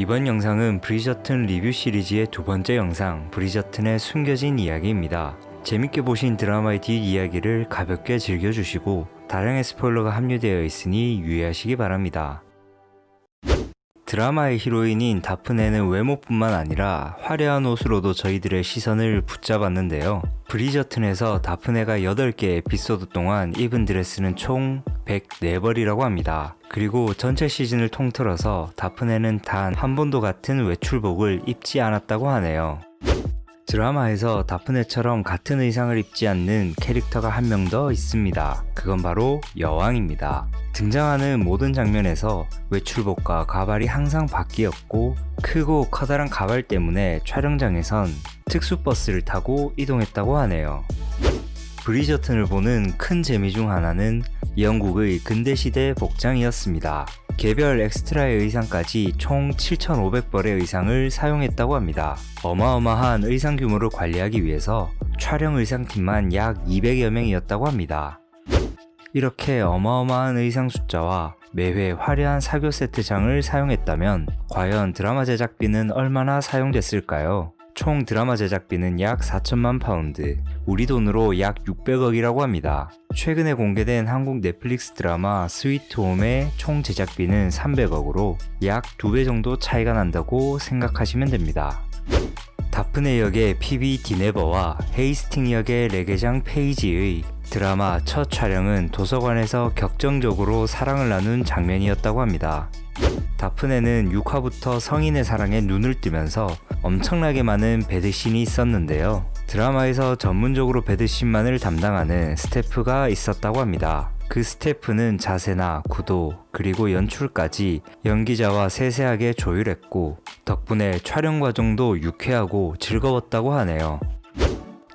이번 영상은 브리저튼 리뷰 시리즈의 두 번째 영상 브리저튼의 숨겨진 이야기입니다. 재밌게 보신 드라마의 뒷이야기를 가볍게 즐겨주시고 다량의 스포일러가 함유되어 있으니 유의하시기 바랍니다. 드라마의 히로인인 다프네는 외모뿐만 아니라 화려한 옷으로도 저희들의 시선을 붙잡았는데요. 브리저튼에서 다프네가 8개 에피소드 동안 입은 드레스는 총 104벌이라고 합니다. 그리고 전체 시즌을 통틀어서 다프네는 단 한 번도 같은 외출복을 입지 않았다고 하네요. 드라마에서 다프네처럼 같은 의상을 입지 않는 캐릭터가 한 명 더 있습니다. 그건 바로 여왕입니다. 등장하는 모든 장면에서 외출복과 가발이 항상 바뀌었고 크고 커다란 가발 때문에 촬영장에선 특수버스를 타고 이동했다고 하네요. 브리저튼을 보는 큰 재미 중 하나는 영국의 근대시대 복장이었습니다. 개별 엑스트라의 의상까지 총 7,500벌의 의상을 사용했다고 합니다. 어마어마한 의상 규모를 관리하기 위해서 촬영 의상팀만 약 200여 명이었다고 합니다. 이렇게 어마어마한 의상 숫자와 매회 화려한 사교 세트장을 사용했다면 과연 드라마 제작비는 얼마나 사용됐을까요? 총 드라마 제작비는 약 4천만 파운드, 우리 돈으로 약 600억이라고 합니다. 최근에 공개된 한국 넷플릭스 드라마 스위트 홈의 총 제작비는 300억으로 약 2배 정도 차이가 난다고 생각하시면 됩니다. 다프네 역의 피비 디네버와 헤이스팅 역의 레게장 페이지의 드라마 첫 촬영은 도서관에서 격정적으로 사랑을 나눈 장면이었다고 합니다. 다프네는 6화부터 성인의 사랑에 눈을 뜨면서 엄청나게 많은 배드신이 있었는데요. 드라마에서 전문적으로 배드신만을 담당하는 스태프가 있었다고 합니다. 그 스태프는 자세나 구도 그리고 연출까지 연기자와 세세하게 조율했고 덕분에 촬영 과정도 유쾌하고 즐거웠다고 하네요.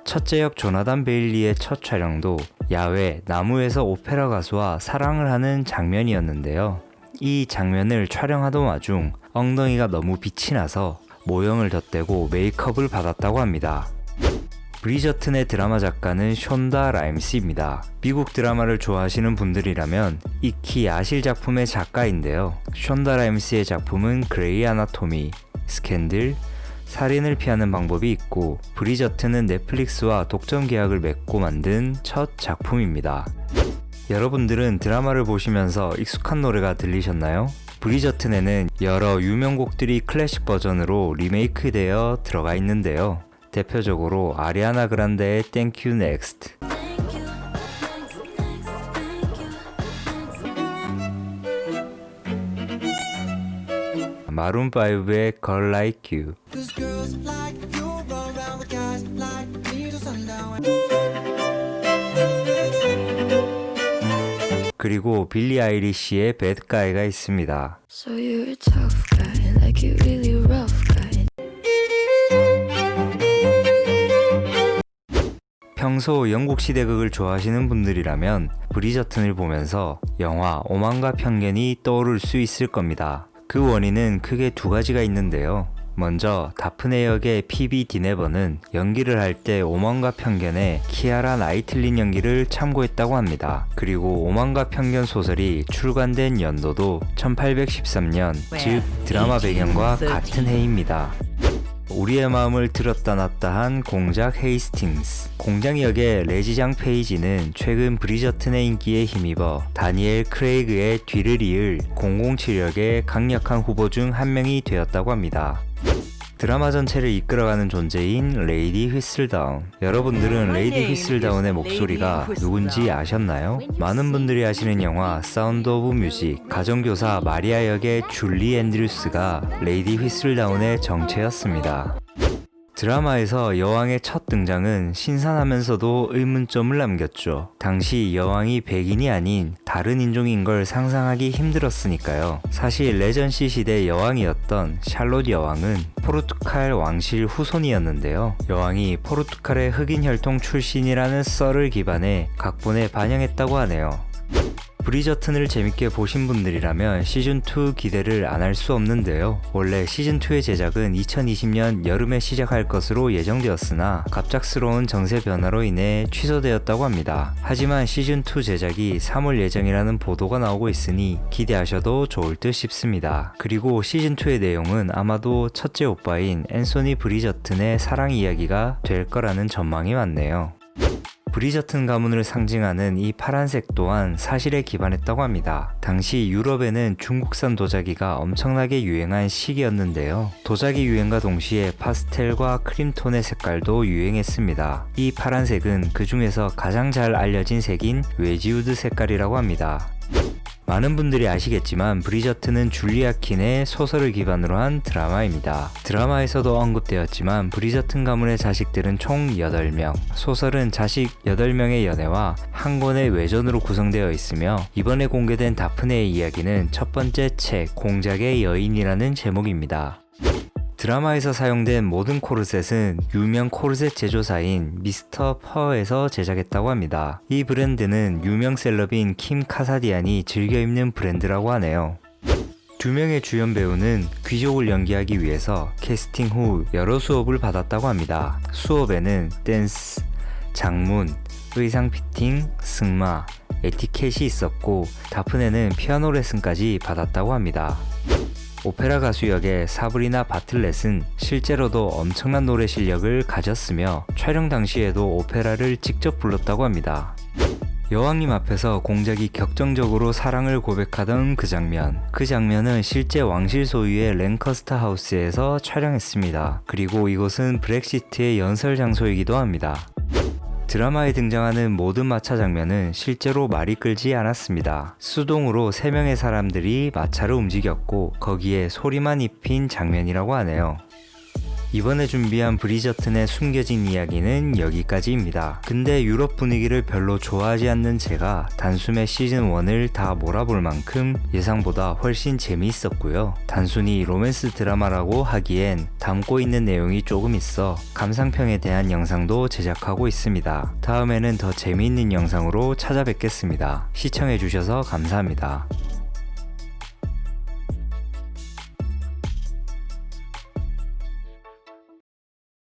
첫째 역 조나단 베일리의 첫 촬영도 야외 나무에서 오페라 가수와 사랑을 하는 장면이었는데요. 이 장면을 촬영하던 와중 엉덩이가 너무 빛이 나서 모형을 덧대고 메이크업을 받았다고 합니다. 브리저튼의 드라마 작가는 션다 라임스입니다. 미국 드라마를 좋아하시는 분들이라면 익히 아실 작품의 작가인데요. 션다 라임스의 작품은 그레이 아나토미, 스캔들, 살인을 피하는 방법이 있고 브리저튼은 넷플릭스와 독점 계약을 맺고 만든 첫 작품입니다. 여러분들은 드라마를 보시면서 익숙한 노래가 들리셨나요? 브리저튼에는 여러 유명곡들이 클래식 버전으로 리메이크되어 들어가 있는데요. 대표적으로 아리아나 그란데의 Thank You Next, Thank you, next, next, thank you. 마룬 5의 Girl Like You, 그리고 빌리 아이리시의 Bad Guy가 있습니다. So you're a tough guy, like you really rough guy. 평소 영국 시대극을 좋아하시는 분들이라면 브리저튼을 보면서 영화 오만과 편견이 떠오를 수 있을 겁니다. 그 원인은 크게 두 가지가 있는데요. 먼저 다프네 역의 피비 디네버는 연기를 할 때 오만과 편견에 키아라 나이틀린 연기를 참고했다고 합니다. 그리고 오만과 편견 소설이 출간된 연도도 1813년, 즉 드라마 배경과 같은 해입니다. 우리의 마음을 들었다 놨다 한 공작 헤이스팅스. 공작 역의 레지장 페이지는 최근 브리저튼의 인기에 힘입어 다니엘 크레이그의 뒤를 이을 007역의 강력한 후보 중 한 명이 되었다고 합니다. 드라마 전체를 이끌어가는 존재인 레이디 휘슬다운. 여러분들은 레이디 휘슬다운의 목소리가 누군지 아셨나요? 많은 분들이 아시는 영화 사운드 오브 뮤직 가정교사 마리아 역의 줄리 앤드류스가 레이디 휘슬다운의 정체였습니다. 드라마에서 여왕의 첫 등장은 신선하면서도 의문점을 남겼죠. 당시 여왕이 백인이 아닌 다른 인종인 걸 상상하기 힘들었으니까요. 사실 레전시 시대 여왕이었던 샬롯 여왕은 포르투갈 왕실 후손이었는데요. 여왕이 포르투갈의 흑인 혈통 출신이라는 썰을 기반해 각본에 반영했다고 하네요. 브리저튼을 재밌게 보신 분들이라면 시즌2 기대를 안 할 수 없는데요. 원래 시즌2의 제작은 2020년 여름에 시작할 것으로 예정되었으나 갑작스러운 정세 변화로 인해 취소되었다고 합니다. 하지만 시즌2 제작이 3월 예정이라는 보도가 나오고 있으니 기대하셔도 좋을 듯 싶습니다. 그리고 시즌2의 내용은 아마도 첫째 오빠인 앤소니 브리저튼의 사랑 이야기가 될 거라는 전망이 많네요. 브리저튼 가문을 상징하는 이 파란색 또한 사실에 기반했다고 합니다. 당시 유럽에는 중국산 도자기가 엄청나게 유행한 시기였는데요. 도자기 유행과 동시에 파스텔과 크림톤의 색깔도 유행했습니다. 이 파란색은 그 중에서 가장 잘 알려진 색인 웨지우드 색깔이라고 합니다. 많은 분들이 아시겠지만 브리저튼은 줄리아 킨의 소설을 기반으로 한 드라마입니다. 드라마에서도 언급되었지만 브리저튼 가문의 자식들은 총 8명, 소설은 자식 8명의 연애와 한 권의 외전으로 구성되어 있으며 이번에 공개된 다프네의 이야기는 첫 번째 책 공작의 여인이라는 제목입니다. 드라마에서 사용된 모든 코르셋은 유명 코르셋 제조사인 미스터 퍼에서 제작했다고 합니다. 이 브랜드는 유명 셀럽인 킴 카사디안이 즐겨 입는 브랜드라고 하네요. 두 명의 주연 배우는 귀족을 연기하기 위해서 캐스팅 후 여러 수업을 받았다고 합니다. 수업에는 댄스, 장문, 의상 피팅, 승마, 에티켓이 있었고 다프네는 피아노 레슨까지 받았다고 합니다. 오페라 가수 역의 사브리나 바틀렛은 실제로도 엄청난 노래 실력을 가졌으며 촬영 당시에도 오페라를 직접 불렀다고 합니다. 여왕님 앞에서 공작이 격정적으로 사랑을 고백하던 그 장면. 그 장면은 실제 왕실 소유의 랭커스터 하우스에서 촬영했습니다. 그리고 이곳은 브렉시트의 연설 장소이기도 합니다. 드라마에 등장하는 모든 마차 장면은 실제로 말이 끌지 않았습니다. 수동으로 3명의 사람들이 마차를 움직였고 거기에 소리만 입힌 장면이라고 하네요. 이번에 준비한 브리저튼의 숨겨진 이야기는 여기까지입니다. 근데 유럽 분위기를 별로 좋아하지 않는 제가 단숨에 시즌 1을 다 몰아볼 만큼 예상보다 훨씬 재미있었고요. 단순히 로맨스 드라마라고 하기엔 담고 있는 내용이 조금 있어 감상평에 대한 영상도 제작하고 있습니다. 다음에는 더 재미있는 영상으로 찾아뵙겠습니다. 시청해주셔서 감사합니다.